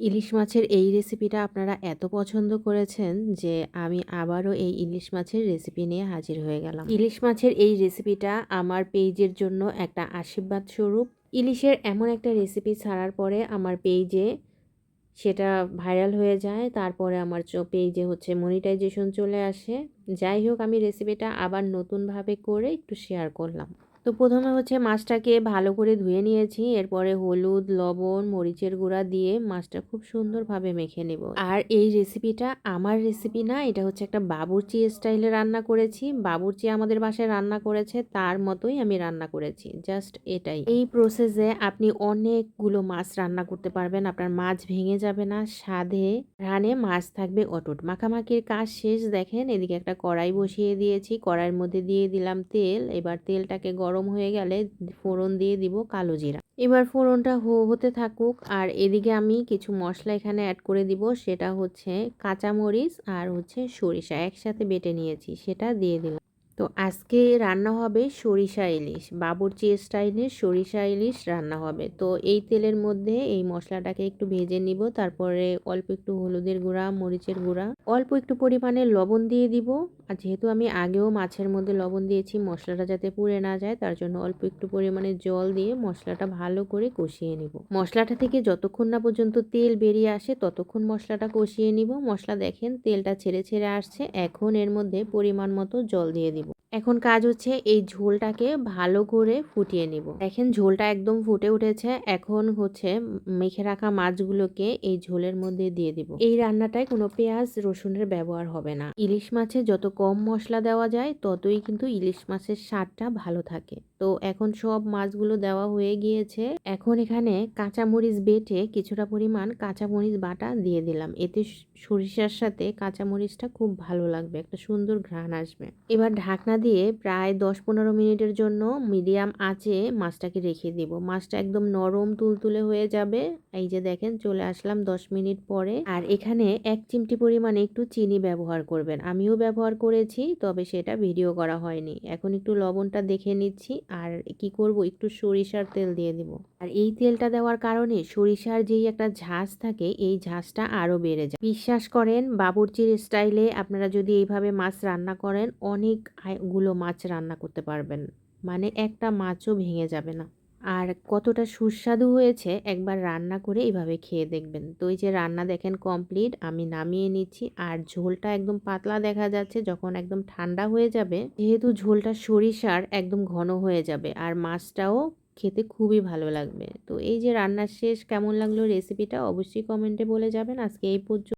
ইলিশ মাছের এই রেসিপিটা আপনারা এত পছন্দ করেছেন যে আমি আবারও এই ইলিশ মাছের রেসিপি নিয়ে হাজির হয়ে গেলাম। ইলিশ মাছের এই রেসিপিটা আমার পেজের জন্য একটা আশীর্বাদ স্বরূপ। ইলিশের এমন একটা রেসিপি ছাড়ার পরে আমার পেজে সেটা ভাইরাল হয়ে যায়, তারপরে আমার পেজে হচ্ছে মনিটাইজেশন চলে আসে। যাই হোক, আমি রেসিপিটা আবার নতুনভাবে করে একটু শেয়ার করলাম। তো প্রথমে হচ্ছে মাছটাকে ভালো করে ধুয়ে নিয়েছি। এরপরে হলুদ, লবণ, মরিচের গুঁড়া দিয়ে মাছটা খুব সুন্দরভাবে মেখে নেব। আর এই রেসিপিটা আমার রেসিপি না, এটা হচ্ছে একটা বাবুরচি স্টাইলে রান্না করেছি। বাবুরচি আমাদের বাসায় রান্না করেছে, তার মতোই আমি রান্না করেছি জাস্ট এটাই। এই প্রসেসে আপনি অনেকগুলো মাছ রান্না করতে পারবেন, আপনার মাছ ভেঙে যাবে না, স্বাদে। রানে মাছ থাকবে অটুট। মাখামাখির কাজ শেষ, দেখেন এদিকে একটা কড়াই বসিয়ে দিয়েছি, কড়াইয়ের মধ্যে দিয়ে দিলাম তেল, এবার তেলটাকে গরম গরম হয়ে গেলে ফোড়ন দিয়ে দিব কালো জিরা। এবার ফোড়নটা হতে থাকুক আর এদিকে আমি কিছু মশলা এখানে অ্যাড করে দিব, সেটা হচ্ছে কাঁচামরিচ আর হচ্ছে সরিষা একসাথে বেটে নিয়েছি, সেটা দিয়ে দিলাম। তো আজকে রান্না হবে সরিষা ইলিশ বাবুরচি স্টাইলের সরিষা ইলিশ রান্না হবে। তো এই তেলের মধ্যে এই মশলাটাকে একটু ভেজে নিব, তারপরে অল্প একটু হলুদের গুঁড়া, মরিচের গুঁড়া, অল্প একটু পরিমাণে লবণ দিয়ে দিব। আর যেহেতু আমি আগেও মাছের মধ্যে লবণ দিয়েছি, মশলাটা যাতে পুড়ে না যায়, তার জন্য অল্প একটু পরিমাণে জল দিয়ে মশলাটা ভালো করে কষিয়ে নিব। মশলাটা থেকে যতক্ষণ না পর্যন্ত তেল বেরিয়ে আসে, ততক্ষণ মশলাটা কষিয়ে নিব। মশলা দেখেন তেলটা ছেড়ে ছেড়ে আসছে, এখন এর মধ্যে পরিমাণ মতো জল দিয়ে দিব। এখন কাজ হচ্ছে এই ঝোলটাকে ভালো করে ফুটিয়ে নিব। দেখেন ঝোলটা একদম ফুটে উঠেছে। এখন হচ্ছে মেখে রাখা মাছগুলোকে এই ঝোলের মধ্যে দিয়ে দিব। এই রান্নাটায় কোনো পেঁয়াজ রসুনের ব্যবহার হবে না। ইলিশ মাছে যত কম মশলা দেওয়া যায়, ততই কিন্তু ইলিশ মাছের স্বাদটা ভালো থাকে। তো এখন সব মাছগুলো দেওয়া হয়ে গিয়েছে। এখন এখানে কাঁচামরিচ বেটে কিছুটা পরিমাণ কাঁচামরিচ বাটা দিয়ে দিলাম। এতে সরিষার সাথে কাঁচামরিচটা খুব ভালো লাগবে, একটা সুন্দর ঘ্রাণ আসবে। এবার ঢাকনা দিয়ে প্রায় দশ পনেরো মিনিটের জন্য মিডিয়াম আঁচে মাছটাকে রেখে দিব। মাছটা একদম নরম তুলতুলে হয়ে যাবে। এই যে দেখেন, চলে আসলাম দশ মিনিট পরে। আর এখানে এক চিমটি পরিমাণে একটু চিনি ব্যবহার করবেন। আমিও ব্যবহার করেছি, তবে সেটা ভিডিও করা হয়নি। এখন একটু লবণটা দেখে নিচ্ছি আর কি করব, একটু সরিষার তেল দিয়ে দিব। আর এই তেলটা দেওয়ার কারণে সরিষার যেই একটা ঝাঁজ থাকে, এই ঝাঁজটা আরও বেড়ে যায়। বিশ্বাস করেন, বাবুর্চির স্টাইলে আপনারা যদি এইভাবে মাছ রান্না করেন অনেকগুলো মাছ রান্না করতে পারবেন। মানে একটা মাছও ভেঙে যাবে না। আর কতটা সুস্বাদু হয়েছে একবার রান্না করে এইভাবে খেয়ে দেখবেন। তো এই যে রান্না দেখেন কমপ্লিট আমি নামিয়ে নিচ্ছি। আর ঝোলটা একদম পাতলা দেখা যাচ্ছে, যখন একদম ঠান্ডা হয়ে যাবে, যেহেতু ঝোলটা সরিষার একদম ঘন হয়ে যাবে। আর মাছটাও খেতে খুবই ভালো লাগবে। তো এই যে রান্নার শেষ কেমন লাগল রেসিপিটা অবশ্যই কমেন্টে বলে যাবেন। আজকে এই পর্যন্ত